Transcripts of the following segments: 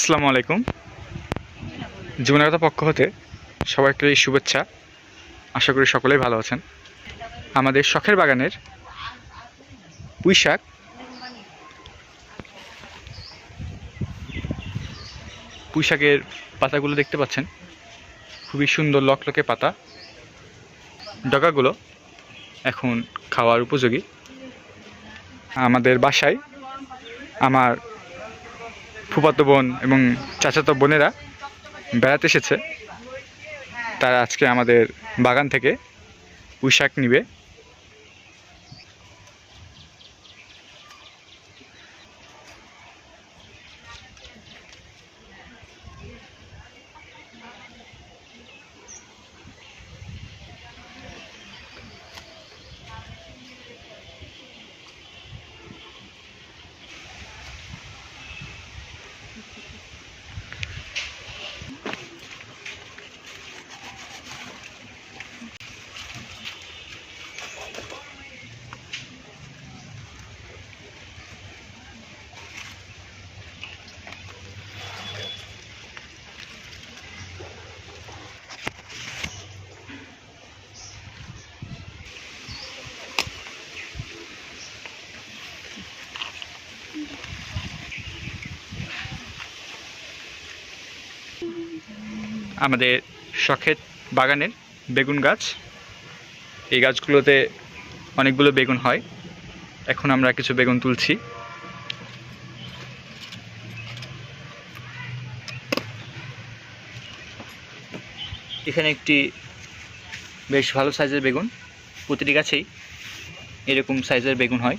আসসালামু আলাইকুম। জীবনাগত পক্ষ হতে সবাইকে শুভেচ্ছা। আশা করি সকলেই ভালো আছেন। আমাদের শখের বাগানের পুঁই শাক। পুঁই শাকের পাতাগুলো দেখতে পাচ্ছেন। খুবই সুন্দর লকলকে পাতা। ডগাগুলো এখন খাওয়ার উপযোগী। আমাদের বাসায় আমার ফুফাতো বোন এবং চাচাতো বোনেরা বেড়াতে এসেছে। তারা আজকে আমাদের বাগান থেকে পুঁই শাক নিবে। আমাদের শখের বাগানের বেগুন গাছ। এই গাছগুলোতে অনেকগুলো বেগুন হয়। এখন আমরা কিছু বেগুন তুলছি। এখানে একটি বেশ ভালো সাইজের বেগুন। প্রতিটি গাছেই এরকম সাইজের বেগুন হয়।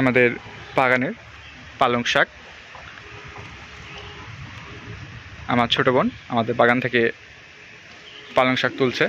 আমাদের বাগানের পালং শাক। আমার ছোটো বোন আমাদের বাগান থেকে পালং শাক তুলছে।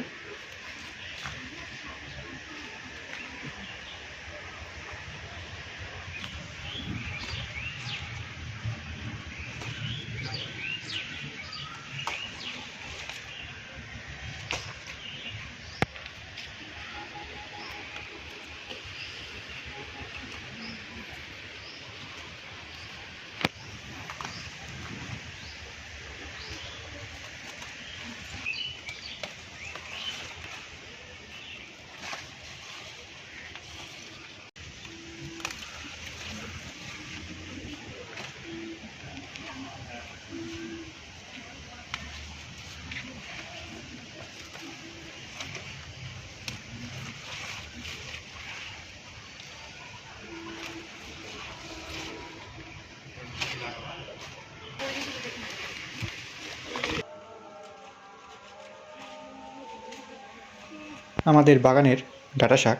আমাদের বাগানের ডাটা শাক।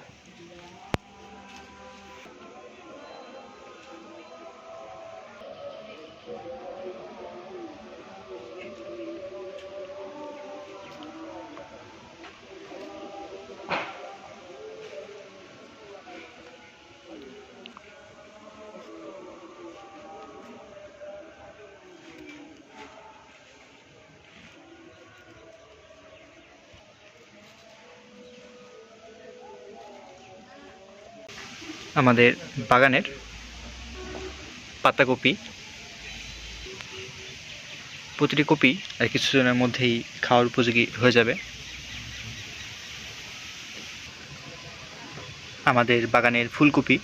আমাদের বাগানের পাতাকপি। প্রতিটি কপি আর কিছুজনের মধ্যেই খাওয়ার উপযোগী হয়ে যাবে। আমাদের বাগানের ফুলকপি।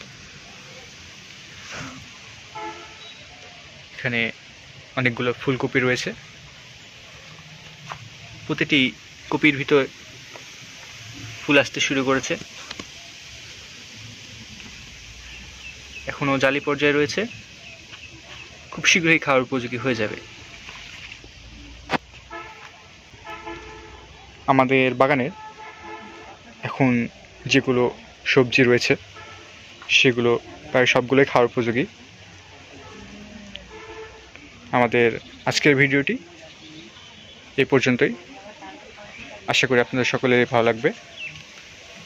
এখানে অনেকগুলো ফুলকপি রয়েছে। প্রতিটি কপির ভিতর ফুল আসতে শুরু করেছে। এখনও জালি পর্যায়ে রয়েছে। খুব শীঘ্রই খাওয়ার উপযোগী হয়ে যাবে। আমাদের বাগানের এখন যেগুলো সবজি রয়েছে, সেগুলো প্রায় সবগুলোই খাওয়ার উপযোগী। আমাদের আজকের ভিডিওটি এই পর্যন্তই। আশা করি আপনাদের সকলেরই ভালো লাগবে।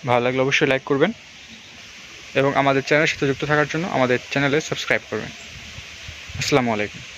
ভালো লাগলে অবশ্যই লাইক করবেন। এবং আমাদের চ্যানেলের সাথে যুক্ত থাকার জন্য আমাদের চ্যানেলে সাবস্ক্রাইব করবেন। আসসালামু আলাইকুম।